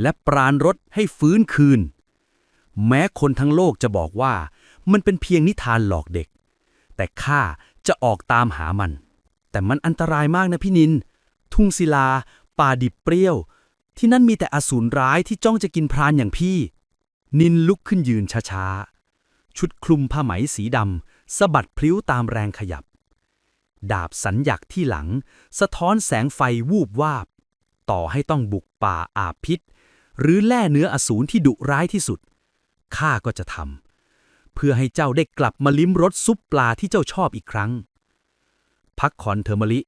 และปราณรถให้ฟื้นคืน แม้คนทั้งโลกจะบอกว่ามันเป็นเพียงนิทานหลอกเด็ก แต่ข้าจะออกตามหามัน แต่มันอันตรายมากนะพี่นิน ทุ่งศิลา ป่าดิบเปรี้ยว ที่นั่นมีแต่อสูรร้ายที่จ้องจะกินพรานอย่างพี่ นินลุกขึ้นยืนช้าๆ ชุดคลุมผ้าไหมสีดำสะบัดพลิ้วตามแรงขยับ ดาบสัญญักที่หลัง สะท้อนแสงไฟวูบวาบ ต่อให้ต้องบุกป่าอาบพิษ หรือแล่เนื้ออสูรที่ดุร้ายที่สุด ข้าก็จะทำเพื่อให้เจ้าได้กลับมาลิ้มรสซุปปลาที่เจ้าชอบอีกครั้ง พักคอนเทอร์มลิ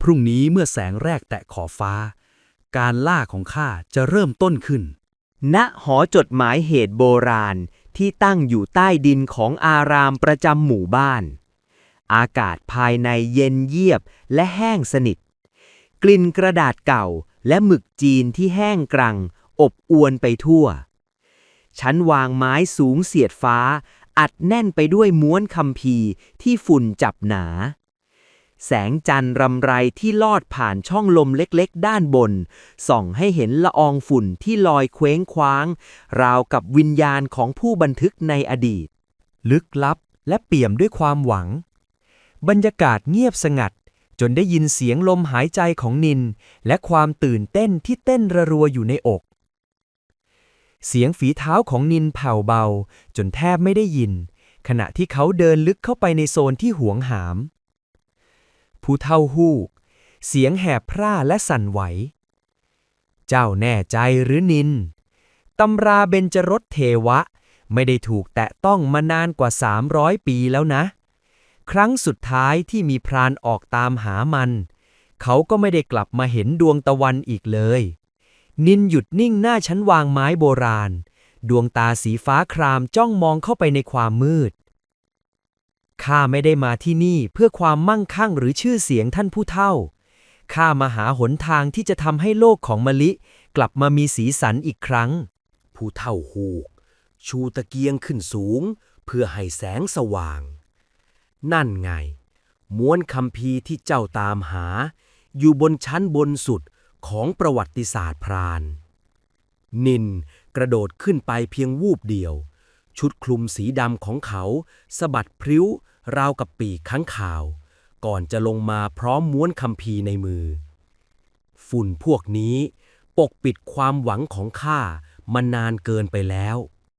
พรุ่งนี้เมื่อแสงแรกแตะขอบฟ้า การล่าของข้าจะเริ่มต้นขึ้น ณหอจดหมายเหตุโบราณที่ตั้งอยู่ใต้ดินของอารามประจำหมู่บ้าน อากาศภายในเย็นเยียบและแห้งสนิท กลิ่นกระดาษเก่าและหมึกจีนที่แห้งกรัง อบอวนไปทั่ว ชั้นวางไม้สูงเสียดฟ้า อัดแน่นไปด้วยม้วนคำพีที่ฝุ่นจับหนา แสงจันทร์รำไรที่ลอดผ่านช่องลมเล็กๆ ด้านบน ส่องให้เห็นละอองฝุ่นที่ลอยเคว้งคว้าง ราวกับวิญญาณของผู้บันทึกในอดีต ลึกลับและเปี่ยมด้วยความหวัง บรรยากาศเงียบสงัดจนได้ยินเสียงลมหายใจของนิน และความตื่นเต้นที่เต้นระรัวอยู่ในอก เสียงฝีเท้าของนินแผ่วเบา จนแทบไม่ได้ยิน ขณะที่เขาเดินลึกเข้าไปในโซนที่หวงหาม ผู้เท่าฮูก เสียงแหบพร่าและสั่นไหว เจ้าแน่ใจหรือนินตำราเบญจรสเทวะ ไม่ได้ถูกแตะต้องมานานกว่า 300 ปีแล้วนะ ครั้งสุดท้ายที่มีพรานออกตามหามัน เขาก็ไม่ได้กลับมาเห็นดวงตะวันอีกเลย นินหยุดนิ่งหน้าชั้นวางไม้โบราณ ดวงตาสีฟ้าครามจ้องมองเข้าไปในความมืด ข้าไม่ได้มาที่นี่เพื่อความมั่งคั่งหรือชื่อเสียงท่านผู้เฒ่า ข้ามาหาหนทางที่จะทำให้โลกของมะลิ กลับมามีสีสันอีกครั้ง ผู้เท่าหูก ชูตะเกียงขึ้นสูง เพื่อให้แสงสว่าง นั่นไง ม้วนคำพีที่เจ้าตามหา อยู่บนชั้นบนสุด ของประวัติศาสตร์พราน นินกระโดดขึ้นไปเพียงวูบเดียว ชุดคลุมสีดำของเขาสะบัดพริ้ว ราวกับปีกข้างข่าว ก่อนจะลงมาพร้อมม้วนคำพีในมือ ฝุ่นพวกนี้ ปกปิดความหวังของข้ามานานเกินไปแล้ว